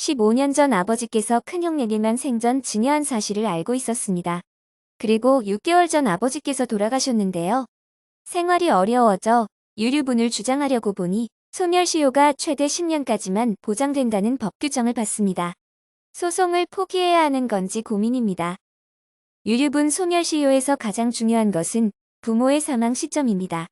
15년 전 아버지께서 큰형에게만 생전 증여한 사실을 알고 있었습니다. 그리고 6개월 전 아버지께서 돌아가셨는데요. 생활이 어려워져 유류분을 주장하려고 보니 소멸시효가 최대 10년까지만 보장된다는 법 규정을 받습니다. 소송을 포기해야 하는 건지 고민입니다. 유류분 소멸시효에서 가장 중요한 것은 부모의 사망 시점입니다.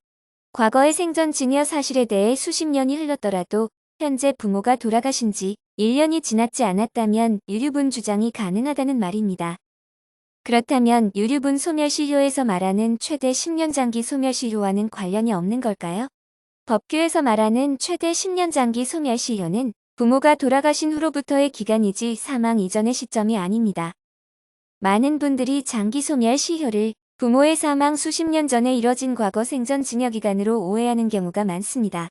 과거의 생전 증여 사실에 대해 수십 년이 흘렀더라도 현재 부모가 돌아가신 지 1년이 지났지 않았다면 유류분 주장이 가능하다는 말입니다. 그렇다면 유류분 소멸시효에서 말하는 최대 10년 장기 소멸시효와는 관련이 없는 걸까요? 법규에서 말하는 최대 10년 장기 소멸시효는 부모가 돌아가신 후로부터의 기간이지 사망 이전의 시점이 아닙니다. 많은 분들이 장기 소멸시효를 부모의 사망 수십 년 전에 이뤄진 과거 생전 증여 기간으로 오해하는 경우가 많습니다.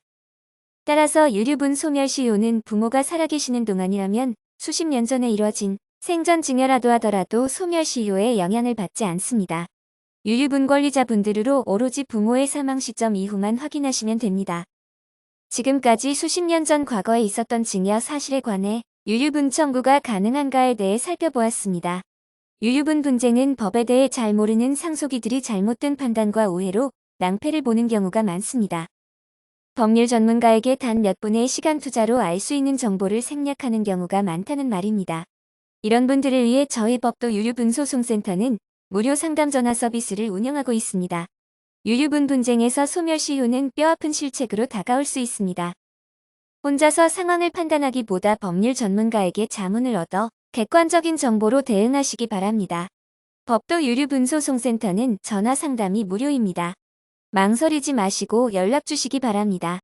따라서 유류분 소멸 시효는 부모가 살아계시는 동안이라면 수십 년 전에 이뤄진 생전 증여라도 하더라도 소멸 시효에 영향을 받지 않습니다. 유류분 권리자분들으로 오로지 부모의 사망 시점 이후만 확인하시면 됩니다. 지금까지 수십 년 전 과거에 있었던 증여 사실에 관해 유류분 청구가 가능한가에 대해 살펴보았습니다. 유류분 분쟁은 법에 대해 잘 모르는 상속이들이 잘못된 판단과 오해로 낭패를 보는 경우가 많습니다. 법률 전문가에게 단 몇 분의 시간 투자로 알 수 있는 정보를 생략하는 경우가 많다는 말입니다. 이런 분들을 위해 저희 법도 유류분 소송센터는 무료 상담 전화 서비스를 운영하고 있습니다. 유류분 분쟁에서 소멸시 효는 뼈아픈 실책으로 다가올 수 있습니다. 혼자서 상황을 판단하기보다 법률 전문가에게 자문을 얻어 객관적인 정보로 대응하시기 바랍니다. 법도 유류분 소송센터는 전화 상담이 무료입니다. 망설이지 마시고 연락 주시기 바랍니다.